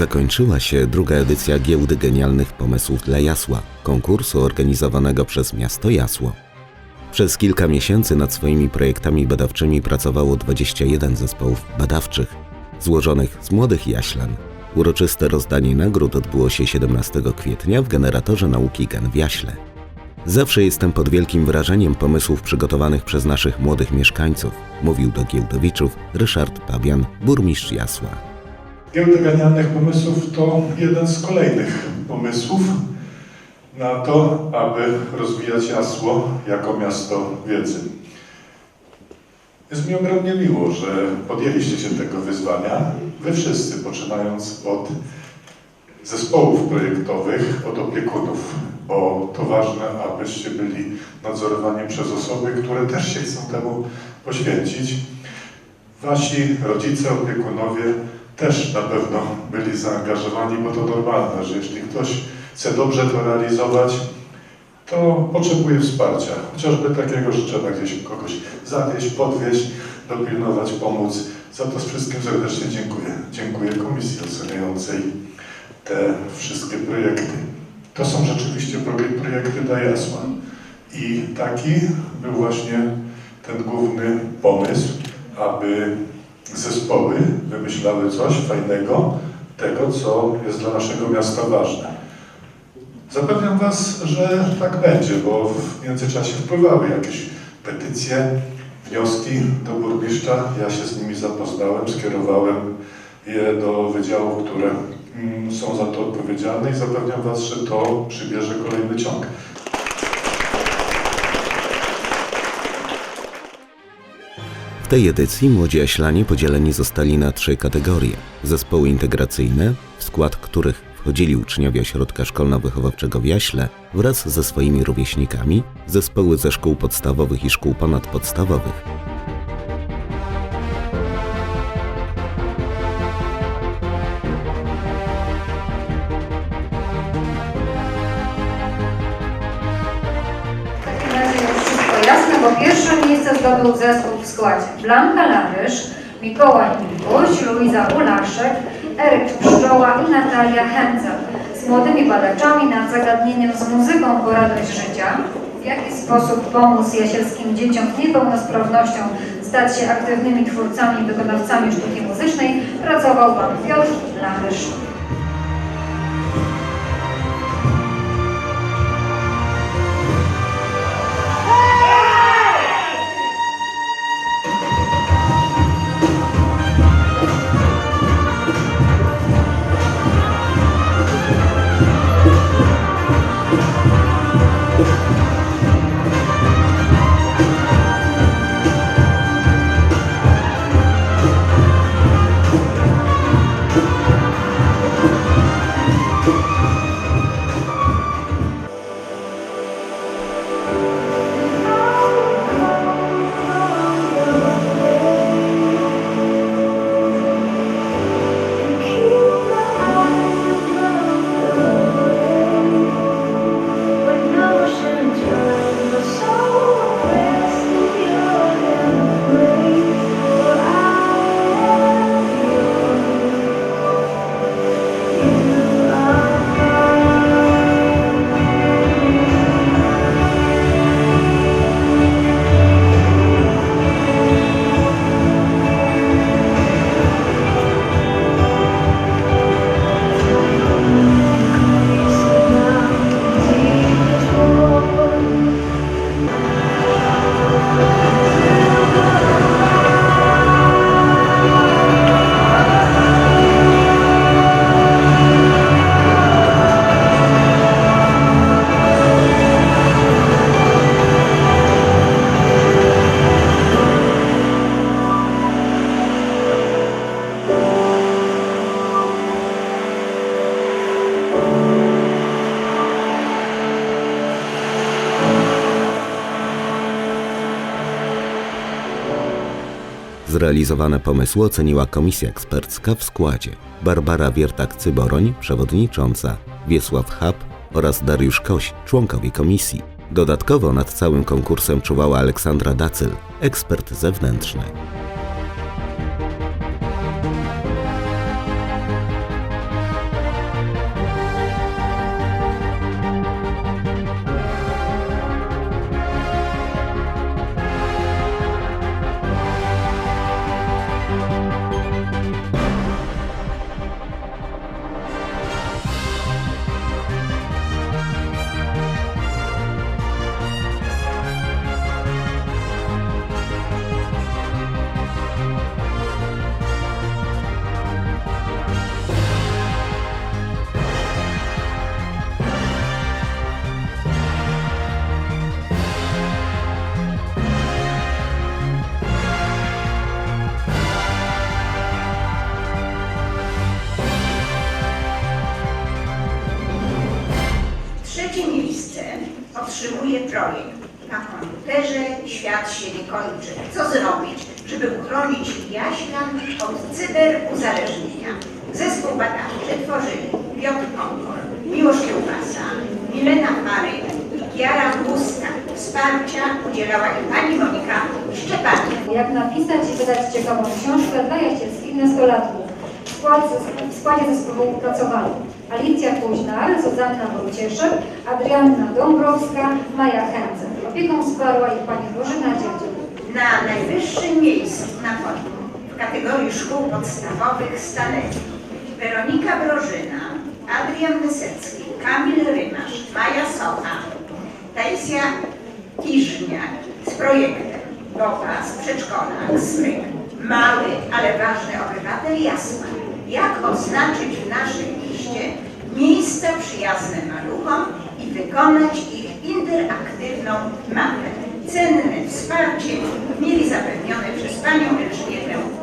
Zakończyła się druga edycja Giełdy Genialnych Pomysłów dla Jasła, konkursu organizowanego przez miasto Jasło. Przez kilka miesięcy nad swoimi projektami badawczymi pracowało 21 zespołów badawczych, złożonych z młodych jaślan. Uroczyste rozdanie nagród odbyło się 17 kwietnia w Generatorze Nauki Gen w Jaśle. Zawsze jestem pod wielkim wrażeniem pomysłów przygotowanych przez naszych młodych mieszkańców, mówił do giełdowiczów Ryszard Pabian, burmistrz Jasła. Giełda Genialnych Pomysłów to jeden z kolejnych pomysłów na to, aby rozwijać Jasło jako miasto wiedzy. Jest mi ogromnie miło, że podjęliście się tego wyzwania. Wy wszyscy, poczynając od zespołów projektowych, od opiekunów, bo to ważne, abyście byli nadzorowani przez osoby, które też się chcą temu poświęcić. Wasi rodzice, opiekunowie też na pewno byli zaangażowani, bo to normalne, że jeśli ktoś chce dobrze to realizować, to potrzebuje wsparcia. Chociażby takiego, że trzeba gdzieś kogoś zawieźć, podwieźć, dopilnować, pomóc. Za to wszystkim serdecznie dziękuję. Dziękuję Komisji Oceniającej te wszystkie projekty. To są rzeczywiście pro- projekty dla Jasła. I taki był właśnie ten główny pomysł, aby zespoły wymyślały coś fajnego, tego, co jest dla naszego miasta ważne. Zapewniam Was, że tak będzie, bo w międzyczasie wpływały jakieś petycje, wnioski do burmistrza. Ja się z nimi zapoznałem, skierowałem je do wydziałów, które mm, są za to odpowiedzialne i zapewniam Was, że to przybierze kolejny ciąg. Tej edycji młodzi jaślanie podzieleni zostali na trzy kategorie. Zespoły integracyjne, w skład których wchodzili uczniowie ośrodka szkolno-wychowawczego w Jaśle wraz ze swoimi rówieśnikami, zespoły ze szkół podstawowych i szkół ponadpodstawowych. Bo pierwsze miejsce zdobył zespół w składzie Blanka Larysz, Mikołaj Mikuś, Luiza Ulaszek, Eryk Pszczoła i Natalia Hędzel z młodymi badaczami nad zagadnieniem z muzyką po radość życia. W jaki sposób pomóc jasielskim dzieciom z niepełnosprawnością stać się aktywnymi twórcami i wykonawcami sztuki muzycznej pracował pan Piotr Larysz. Zrealizowane pomysły oceniła komisja ekspercka w składzie Barbara Wiertak-Cyboroń, przewodnicząca, Wiesław Chab oraz Dariusz Koś, członkowie komisji. Dodatkowo nad całym konkursem czuwała Aleksandra Dacyl, ekspert zewnętrzny. Realizuje projekt. Na komputerze świat się nie kończy. Co zrobić, żeby uchronić Jaślan od cyberuzależnienia? Zespół badawczy tworzyli Piotr Konkol, Miłosz Kiełbasa, Milena Paryk i Kiara Głuska. Wsparcia udzielała im pani Monika Szczepanik. Jak napisać i wydać ciekawą książkę dla jaścielskich nastolatków. W skład, w składzie zespołu pracowali Alicja Kuźnar, Zuzanna Wojcieszek, Adrianna Dąbrowska, Maja Hędzel. Opieką wsparła ich pani Bożyna Dziedzic. Na najwyższym miejscu na podium w kategorii szkół podstawowych stanęli Weronika Brożyna, Adrian Wysecki, Kamil Rymasz, Maja Socha, Taisia Kiżniak z projektem Boba z przedszkola Smyk. Mały, ale ważny obywatel Jasła. Jak oznaczyć w naszym liście miejsca przyjazne maluchom i wykonać ich interaktywną mapę. Cenne wsparcie mieli zapewnione przez panią Elżbietę.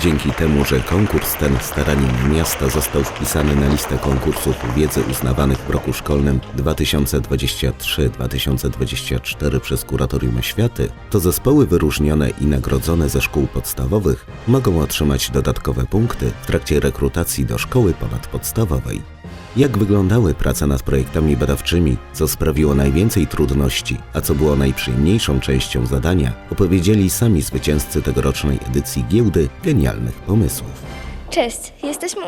Dzięki temu, że konkurs ten staraniem miasta został wpisany na listę konkursów wiedzy uznawanych w roku szkolnym 2023-2024 przez Kuratorium Oświaty, to zespoły wyróżnione i nagrodzone ze szkół podstawowych mogą otrzymać dodatkowe punkty w trakcie rekrutacji do szkoły ponadpodstawowej. Jak wyglądały prace nad projektami badawczymi, co sprawiło najwięcej trudności, a co było najprzyjemniejszą częścią zadania, opowiedzieli sami zwycięzcy tegorocznej edycji Giełdy Genialnych Pomysłów. Cześć, jesteśmy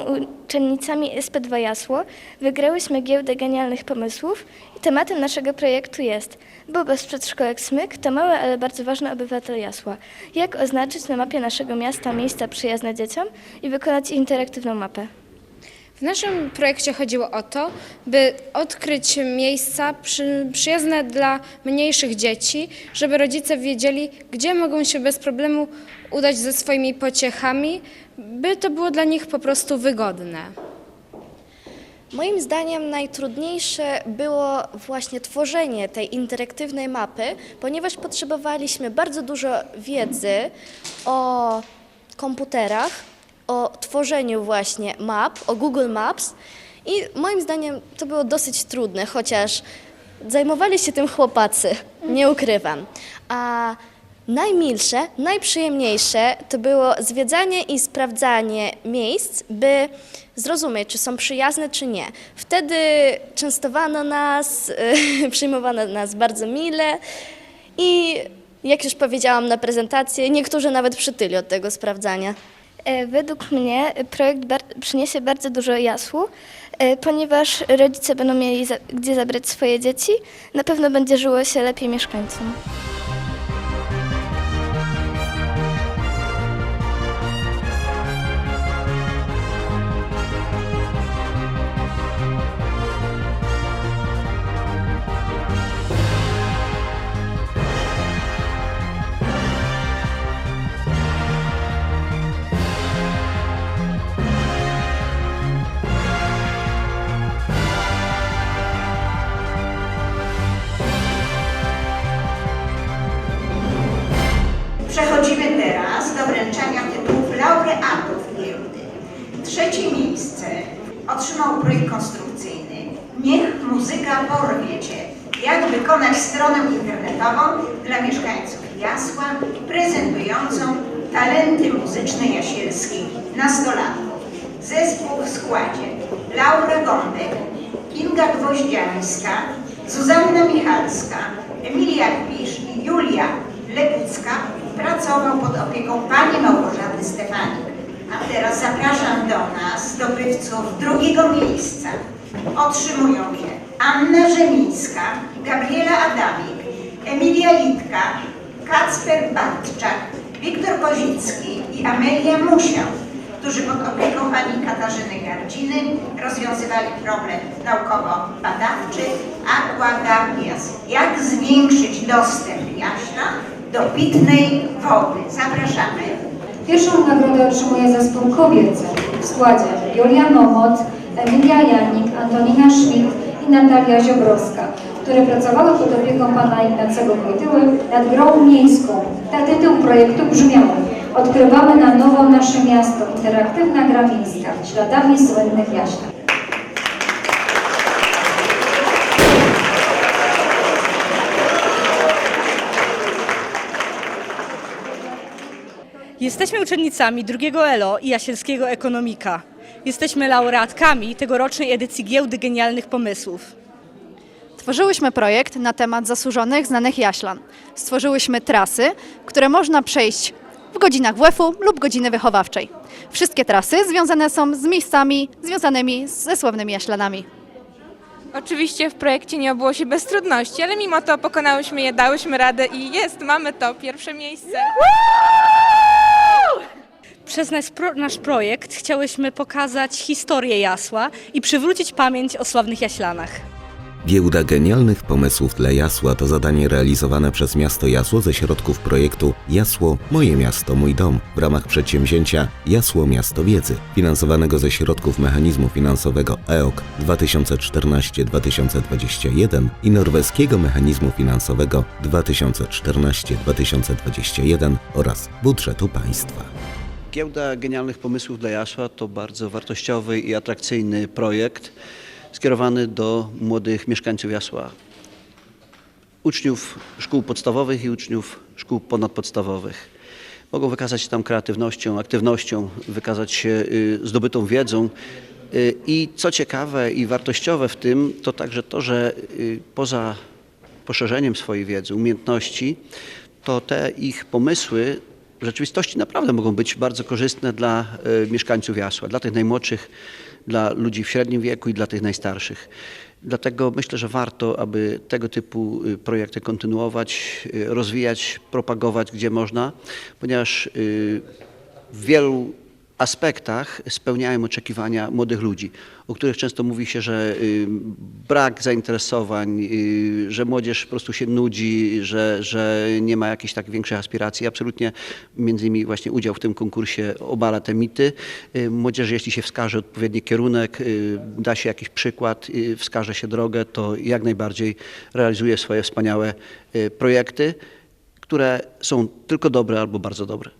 uczennicami SP2 Jasło. Wygrałyśmy giełdę genialnych pomysłów i tematem naszego projektu jest Boba z przedszkolek Smyk to mały, ale bardzo ważny obywatel Jasła. Jak oznaczyć na mapie naszego miasta miejsca przyjazne dzieciom i wykonać interaktywną mapę? W naszym projekcie chodziło o to, by odkryć miejsca przy, przyjazne dla mniejszych dzieci, żeby rodzice wiedzieli, gdzie mogą się bez problemu udać ze swoimi pociechami, by to było dla nich po prostu wygodne. Moim zdaniem najtrudniejsze było właśnie tworzenie tej interaktywnej mapy, ponieważ potrzebowaliśmy bardzo dużo wiedzy o komputerach, o tworzeniu właśnie map, o Google Maps i moim zdaniem to było dosyć trudne, chociaż zajmowali się tym chłopacy, nie ukrywam. A najmilsze, najprzyjemniejsze to było zwiedzanie i sprawdzanie miejsc, by zrozumieć, czy są przyjazne, czy nie. Wtedy częstowano nas, przyjmowano nas bardzo mile i jak już powiedziałam na prezentacji, niektórzy nawet przytyli od tego sprawdzania. E, Według mnie projekt przyniesie bardzo dużo jasłu, e, ponieważ rodzice będą mieli gdzie zabrać swoje dzieci. Na pewno będzie żyło się lepiej mieszkańcom. Prezentującą talenty muzyczne jasielskich nastolatków. Zespół w składzie Laura Gądek, Kinga Gwoździańska, Zuzanna Michalska, Emilia Kwisz i Julia Lepicka pracował pod opieką pani Małgorzaty Stefanik. A teraz zapraszam do nas zdobywców drugiego miejsca. Otrzymują je Anna Rzemińska, Gabriela Adamik, Emilia Litka, Kacper Bartczak, Wiktor Kozicki i Amelia Musiał, którzy pod opieką pani Katarzyny Gardziny rozwiązywali problem naukowo-badawczy Aquagapias. Jak zwiększyć dostęp jaśla do pitnej wody? Zapraszamy. Pierwszą nagrodę otrzymuje zespół kobiecy w składzie Julia Momot, Emilia Janik, Antonina Schmidt i Natalia Ziobrowska, które pracowały pod opieką pana Ignacego Wojtyły nad grą miejską. Tak tytuł projektu brzmiał Odkrywamy na nowo nasze miasto. Interaktywna gra miejska. Śladami słynnych jaśniach. Jesteśmy uczennicami drugiego ELO i Jasielskiego Ekonomika. Jesteśmy laureatkami tegorocznej edycji Giełdy Genialnych Pomysłów. Tworzyłyśmy projekt na temat zasłużonych, znanych jaślan. Stworzyłyśmy trasy, które można przejść w godzinach WF-u lub godziny wychowawczej. Wszystkie trasy związane są z miejscami związanymi ze sławnymi jaślanami. Oczywiście w projekcie nie obyło się bez trudności, ale mimo to pokonałyśmy je, dałyśmy radę i jest, mamy to, pierwsze miejsce. Przez nasz, pro, nasz projekt chciałyśmy pokazać historię jasła i przywrócić pamięć o sławnych jaślanach. Giełda Genialnych Pomysłów dla Jasła to zadanie realizowane przez Miasto Jasło ze środków projektu Jasło – Moje Miasto, Mój Dom w ramach przedsięwzięcia Jasło Miasto Wiedzy, finansowanego ze środków mechanizmu finansowego EOK 2014-2021 i norweskiego mechanizmu finansowego 2014-2021 oraz budżetu państwa. Giełda Genialnych Pomysłów dla Jasła to bardzo wartościowy i atrakcyjny projekt skierowany do młodych mieszkańców Jasła. Uczniów szkół podstawowych i uczniów szkół ponadpodstawowych. Mogą wykazać się tam kreatywnością, aktywnością, wykazać się y, zdobytą wiedzą. Y, I co ciekawe i wartościowe w tym, to także to, że y, poza poszerzeniem swojej wiedzy, umiejętności, to te ich pomysły w rzeczywistości naprawdę mogą być bardzo korzystne dla mieszkańców Jasła, dla tych najmłodszych, dla ludzi w średnim wieku i dla tych najstarszych. Dlatego myślę, że warto, aby tego typu y, projekty kontynuować, y, rozwijać, propagować gdzie można, ponieważ y, w wielu aspektach spełniają oczekiwania młodych ludzi, o których często mówi się, że y, brak zainteresowań, y, że młodzież po prostu się nudzi, że, że nie ma jakichś tak większych aspiracji. Absolutnie między innymi właśnie udział w tym konkursie obala te mity. Y, Młodzieży, jeśli się wskaże odpowiedni kierunek, da się jakiś przykład, wskaże się drogę, to jak najbardziej realizuje swoje wspaniałe projekty, które są tylko dobre albo bardzo dobre.